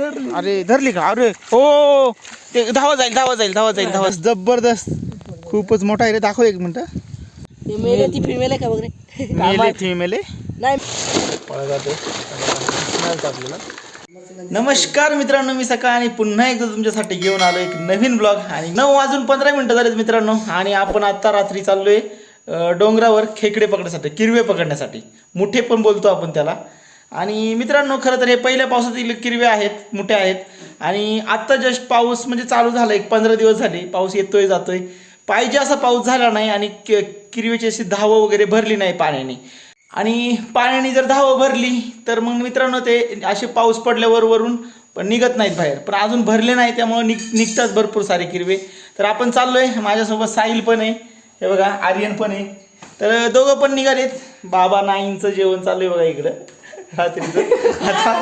अरे धरली का? अरे. हो ते धावा जाईल धावा जाईल धावा जाईल धावा जबरदस्त. खूपच मोठा आहे रे. दाखव एक मिनिट. ते मेले ती फिमेल आहे का वगैरे मेले फिमेले नाही. नमस्कार मित्रांनो मी सकाळ आणि पुन्हा एकदा तुमच्यासाठी घेऊन आलो एक नवीन ब्लॉग आणि नऊ वाजून पंधरा मिनटं झालेत मित्रांनो. आणि आपण आता रात्री चाललोय डोंगरावर खेकडे पकडण्यासाठी किरवे पकडण्यासाठी. मुठे पण बोलतो आपण त्याला. आणि मित्रांनो खरं तर हे पहिल्या पावसातील किरवे आहेत मोठे आहेत. आणि आत्ता जस्ट पाऊस म्हणजे चालू झाला एक पंधरा दिवस झाले. पाऊस येतोय जातोय. पाहिजे असा पाऊस झाला नाही आणि कि- किरवेची अशी धावं वगैरे भरली नाही पाण्याने. आणि पाण्याने जर धावं भरली तर मग मित्रांनो ते असे पाऊस पडल्यावर वरून पण निघत नाहीत बाहेर. पण अजून भरले नाही त्यामुळे निघ निघतात भरपूर सारे किरवे. तर आपण चाललोय. माझ्यासोबत साहिल पण आहे. हे बघा आर्यन पण आहे. तर दोघं पण निघालेत. बाबा नाईंचं जेवण चालू आहे बघा इकडं. आता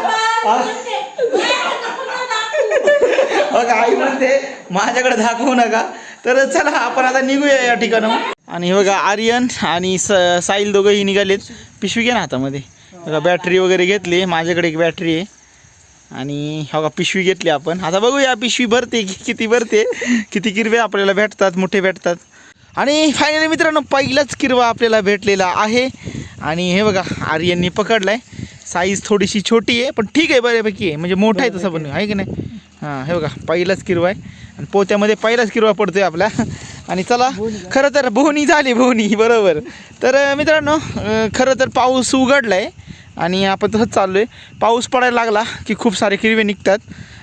बघा आई म्हणते माझ्याकडे दाखवू नका. तर चला आपण आता निघूया या ठिकाणं आणि बघा आर्यन आणि स साईल दोघंही निघालेत. पिशवी घे ना हातामध्ये. बघा बॅटरी वगैरे घेतली. माझ्याकडे एक बॅटरी आहे. आणि हो का पिशवी घेतली आपण. आता बघूया पिशवी भरते की किती भरते. किती किरवे आपल्याला भेटतात मोठे भेटतात. आणि फायनली मित्रांनो पहिलाच किरवा आपल्याला भेटलेला आहे. आणि हे बघा आर्यननी पकडलाय. साईज थोडीशी छोटी आहे पण ठीक आहे बऱ्यापैकी आहे. म्हणजे मोठा आहे तसं पण आहे की नाही? हां हे बघा पहिलाच किरवा आहे आणि पोत्यामध्ये पहिलाच किरवा पडतोय आपला. आणि चला खरं तर बोहनी झाली बोहनी बरोबर. तर मित्रांनो खरं तर पाऊस उघडला आहे आणि आपण तसंच चाललो आहे पाऊस पडायला लागला की खूप सारे किरवे निघतात.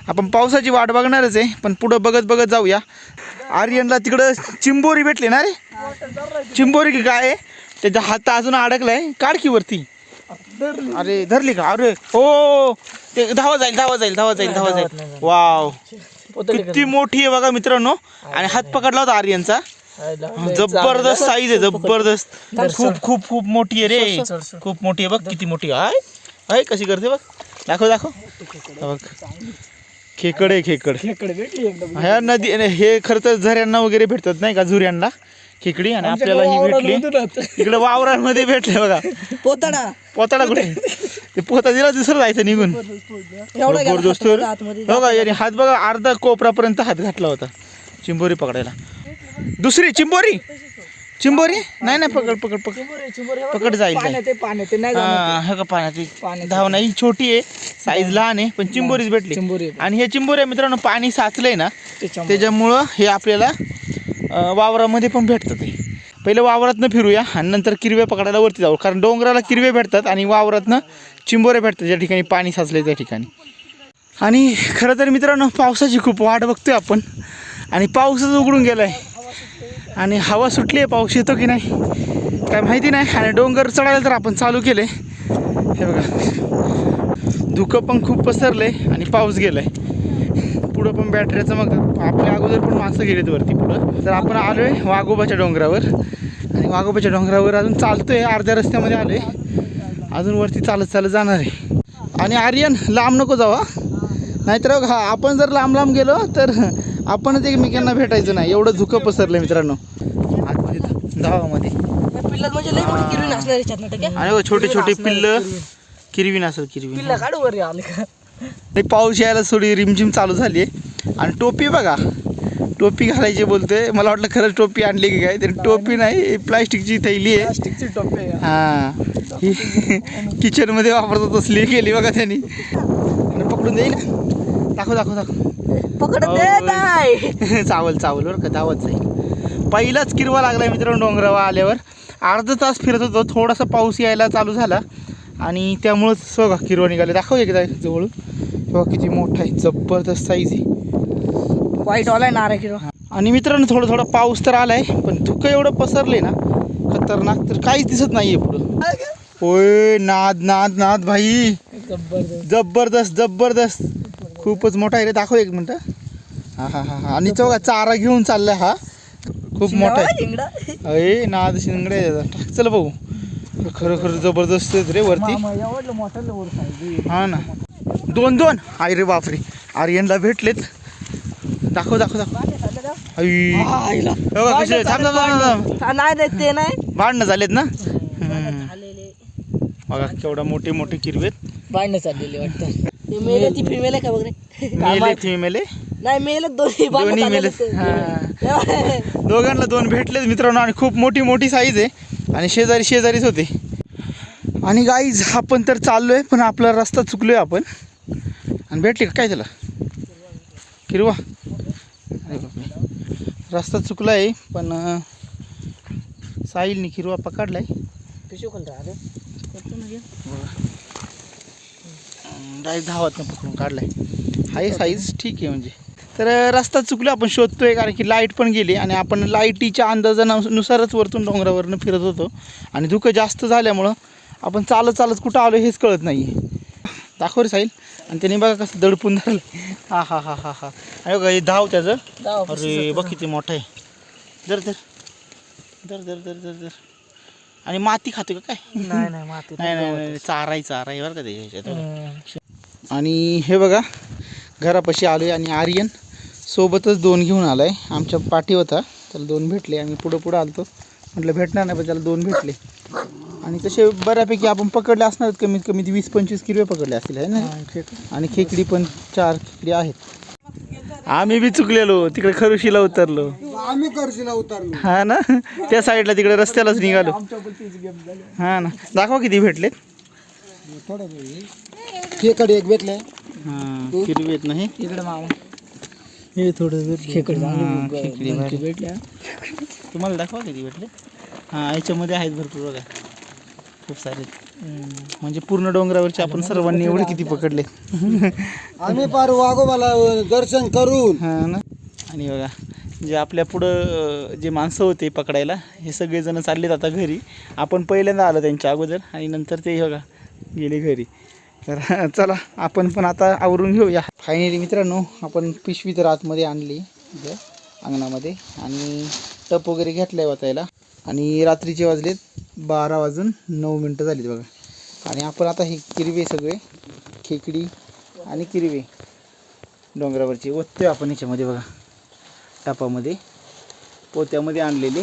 आपण पावसाची वाट बघणारच आहे पण पुढं बघत बघत जाऊया. आर्यनला तिकडं चिंबोरी भेटली ना रे? चिंबोरी की काय आहे? त्याच्या हात अजून अडकलाय. काढकी वरती. अरे धरली का? अरे हो ते धावा जाईल धावा जाईल धावा जाईल धावा जाईल. वाव. किती मोठी आहे बघा मित्रांनो. आणि हात पकडला होता आर्यनचा. जबरदस्त साईज आहे जबरदस्त. खूप खूप खूप मोठी आहे रे. खूप मोठी आहे बघ किती मोठी आहे. आहे कशी करते बघ. दाखव दाखव. हा बघ. खेकड आहे खेकड. ह्या नदी हे खरं तर झऱ्यांना वगैरे भेटतात नाही का झुऱ्यांना? खेकडी आणि आपल्याला ही भेटली. इकडे वावरांमध्ये भेटले बघा. पोतडा. पोताडा कुठे? ते पोता दिला दुसरं जायचं निघून. हो का याने हात बघा अर्धा कोपरापर्यंत हात घातला होता चिंबोरी पकडायला. दुसरी चिंबोरी? चिंबोरी? नाही नाही पकड पकड पकड. पकड जाईल जाईल. पाण्यात नाही हा, हे का पाण्याची पाण्याची. धाव नाही छोटी आहे साईज लहान आहे पण चिंबोरीच भेटली. आणि हे चिंबोरी मित्रांनो पाणी साचलंय ना त्याच्यामुळे. हे आपल्याला वावरामध्ये पण भेटतं ते. पहिलं वावरातनं फिरूया आणि नंतर किरवे पकडायला वरती जाऊ. कारण डोंगराला किरवे भेटतात आणि वावरातनं चिंबोरे भेटतात ज्या ठिकाणी पाणी साचलंय त्या ठिकाणी. आणि खरं तर मित्रांनो पावसाची खूप वाट बघतोय आपण. आणि पाऊसच उघडून गेला आहे आणि हवा सुटली आहे पाऊस येतो की नाही काय माहिती नाही. आणि डोंगर चढायला तर आपण चालू केलं आहे हे बघा. धुकं पण खूप पसरलं आहे आणि पाऊस गेला आहे बॅटरीचं मग आपल्या अगोदर पण माणसं गेलेत वरती पुढं. तर आपण आलोय वाघोबाच्या डोंगरावर. आणि वाघोबाच्या डोंगरावर अजून चालतोय अर्ध्या रस्त्यामध्ये आलोय. अजून वरती चालत चालत जाणार आहे. आणि आर्यन लांब नको जावा नाहीतर हा आपण जर लांब लांब गेलो तर आपणच एकमेकांना भेटायचं नाही. एवढं धुकं पसरलं मित्रांनो. आतमध्ये धावामध्ये म्हणजे किरवी आहे? आणि बघ, छोटे छोटे पिल्ल. किरवी. नसेल किरवी. पिल्ला काढू वर आले का पाऊस यायला थोडी रिमझिम चालू झाली आहे आणि टोपी बघा. टोपी घालायची बोलतोय. मला वाटलं खरंच टोपी आणली की काय. तरी टोपी नाही प्लास्टिकची थैली आहे. प्लास्टिकची टोपे हा. ही किचनमध्ये वापरतात तसली केली बघा त्यांनी. आणि पकडून जाईल दाखव दाखव दाखव. पकडत हो. नाही चावल चावल बरं का धावत जाईल. पहिलाच किरवा लागला मित्रांनो डोंगरावर आल्यावर. अर्धा तास फिरत होतो. थोडासा पाऊस यायला चालू झाला. आणि त्यामुळंच बघा किरवा निघाले. दाखव एकदा जवळून बघा किती मोठा आहे. जबरदस्त साईज आहे. वाईट वाला नारा किरवा आणि मित्रांनो थोडं थोडं पाऊस तर आलाय पण धुकं एवढं पसरले ना खतरनाक तर काहीच दिसत नाहीये पुढं. होय नाद नाद नाद भाई. जबरदस्त जबरदस्त. खूपच मोठा आहे रे दाखव एक मिनटं. हा हा हा हा. आणि बघा चारा घेऊन चाललाय हा. खूप मोठा आहे. अय नाद शिंगडे. आहे चल भाऊ खरं खरं जबरदस्त रे वरती. हा ना. दोन दोन. अरे रे बापरे. आर्यनला भेटलेत. दाखव दाखव दाखव आई. हे थांब थांब थांब. थांब. हा, नाही ते नाही. भांडणं झालेत ना? हम्म. आलेले बघा केवढा मोठे मोठे किरवेत. बांधणं चाललेले वाटतं. ते मेल ती फिमेल आहे का बघ रे? मेले फिमेले नाही मेल दोन्ही हा. दोघांना दोन भेटलेच मित्रांनो आणि खूप मोठी मोठी साईज आहे. आणि शेजारी शेजारीच होते. आणि गाईज आपण तर चाललोय पण आपला रस्ता चुकलोय आपण. आणि भेटली का? काय त्याला किरवा. रस्ता चुकला आहे पण साहिलने किरवा पकडलाय. पिशू खोल राहते डायरेक्ट धावातनं पकडून काढलाय. हाय साईज ठीक आहे म्हणजे. तर रस्ता चुकला आपण शोधतोय कारण की लाइट पण गेली आणि आपण लाईटीच्या अंदाजानुसारच वरतून डोंगरावरनं फिरत होतो. आणि धुकं जास्त झाल्यामुळं आपण चालत चालत कुठं आलो हेच कळत नाही दाखव रे साहिल. आणि त्याने बघा कसं दडपून धरलं हा हा हा हा हा. बघा हे धाव त्याचं. धाव, अरे बघ किती मोठं आहे. दर दर दर दर दर दर दर आणि माती खातो का काय? नाही नाही माती नाही नाही नाही चाराई चाराई बरं का त्याच्या ह्याच्यात हम्म. आणि हे बघा घरापाशी आलो आहे आणि आर्यन सोबतच दोन घेऊन आलाय. आमच्या पाठी होता त्याला दोन भेटले. आम्ही पुढं पुढं आलतो. म्हटलं भेटणार नाही पण त्याला दोन भेटले. आणि तसे बऱ्यापैकी आपण पकडले असणार कमीत कमी वीस पंचवीस किलो पकडले असतील आहे ना? आणि खेकडी पण चार खेकडी आहेत. आम्ही बी चुकलेलो. तिकडे खरुशीला उतरलो. आम्ही करशीला उतरलो. हा ना? त्या साईडला तिकडे रस्त्यालाच निघालो. हा ना? दाखवा किती भेटलेत. थोडं खेकडे एक भेटले. हा किरवी आहेत नाही. इकडे मामा हे थोडं खेकड हा, खेकडी भारी. तुम्हाला दाखवा किती भेटले. हा याच्यामध्ये आहेत भरपूर बघा. खूप सारे. म्हणजे पूर्ण डोंगरावरचे आपण सर्वांनी एवढे किती पकडले. आम्ही पार वाघोबाला दर्शन करून. हा ना. आणि बघा जे आपल्या पुढं जे माणसं होते पकडायला हे सगळेजण चाललेत आता घरी. आपण पहिल्यांदा आलो त्यांच्या अगोदर आणि नंतर ते बघा गेले घरी. तर चला आपण पण आता आवरून घेऊया. फायनली मित्रांनो आपण पिशवी तर आतमध्ये आणली अंगणामध्ये. आणि टप वगैरे घेतलं आहे वाचायला. आणि रात्रीचे वाजलेत बारा वाजून नऊ मिनटं झालीत बघा. आणि आपण आता हे किरवे सगळे खेकडी आणि किरवे डोंगरावरची ओततोय आपण ह्याच्यामध्ये बघा. टापामध्ये पोत्यामध्ये आणलेले.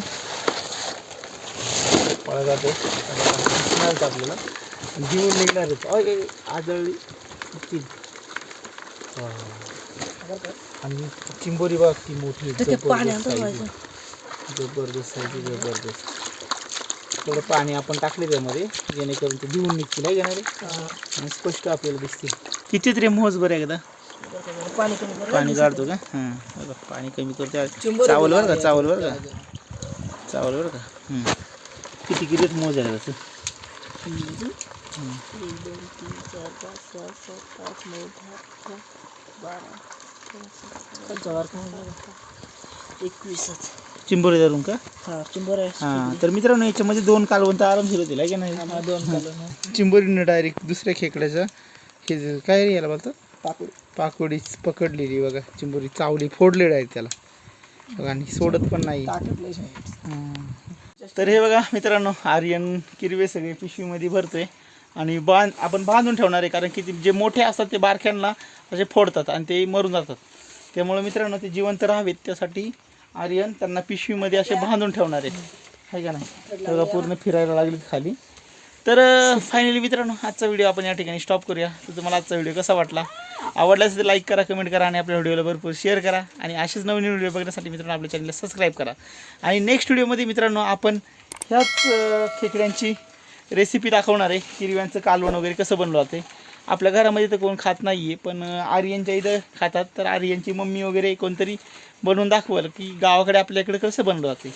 पळा जाते. आपल्याला घेऊन निघणार वा. आणि चिंबोरी बघ ती मोठी जबरदस्त आहे. जबरदस्त आहे ती, जबरदस्त. थोडं पाणी आपण टाकले त्यामध्ये जेणेकरून ते धुवून निघतील आहे घेणारे आणि स्पष्ट आपल्याला दिसतील. किती तरी मोज बरं एकदा. पाणी कमी कर. पाणी काढतो का? हां. बघा पाणी कमी करतो. चावल बरं का? चावल बरं का? चावल बरं का. किती किती मोज आहे त्याचं एकवीसच. चिंबोरी धरून का? हा चिंबर. आहे हां तर मित्रांनो याच्यामध्ये दोन कालवंत आरामशीर होतील आहे की नाही? दोन चिंबोरीनं डायरेक्ट दुसऱ्या खेकड्याचं हे काय रे याला बोलतो पाकूड. पाकोडी पकडलेली बघा चिंबोरी चावली फोडले डायरेक्ट त्याला. बघा आणि सोडत पण नाही. तर हे बघा मित्रांनो आर्यन किरवे सगळे पिशवीमध्ये भरतोय. आणि बांध आपण बांधून ठेवणार आहे कारण की ते जे मोठे असतात ते बारक्यांना असे फोडतात आणि ते मरून जातात. त्यामुळे मित्रांनो ते जिवंत राहावेत त्यासाठी आर्यन त्यांना पिशवीमध्ये असे बांधून ठेवणार आहे आहे का नाही? बघा पूर्ण फिरायला लागली खाली. तर फायनली मित्रांनो आजचा व्हिडिओ आपण या ठिकाणी स्टॉप करूया. तर तुम्हाला आजचा व्हिडिओ कसा वाटला? आवडला असेल तर लाईक करा कमेंट करा आणि आपल्या व्हिडिओला भरपूर शेअर करा. आणि असेच नवीन व्हिडिओ बघण्यासाठी मित्रांनो आपल्या चॅनलला सबस्क्राईब करा. आणि नेक्स्ट व्हिडिओमध्ये मित्रांनो आपण ह्याच खेकड्यांची रेसिपी दाखवणार आहे. हिरव्यांचं कालवण वगैरे कसं बनलं जाते आपल्या घरामध्ये तर कोण खात नाही आहे पण आर्यनच्या इथं खातात. तर आर्यनची मम्मी वगैरे कोणतरी बनवून दाखवलं की गावाकडे आपल्याकडे कसं बनलं जाते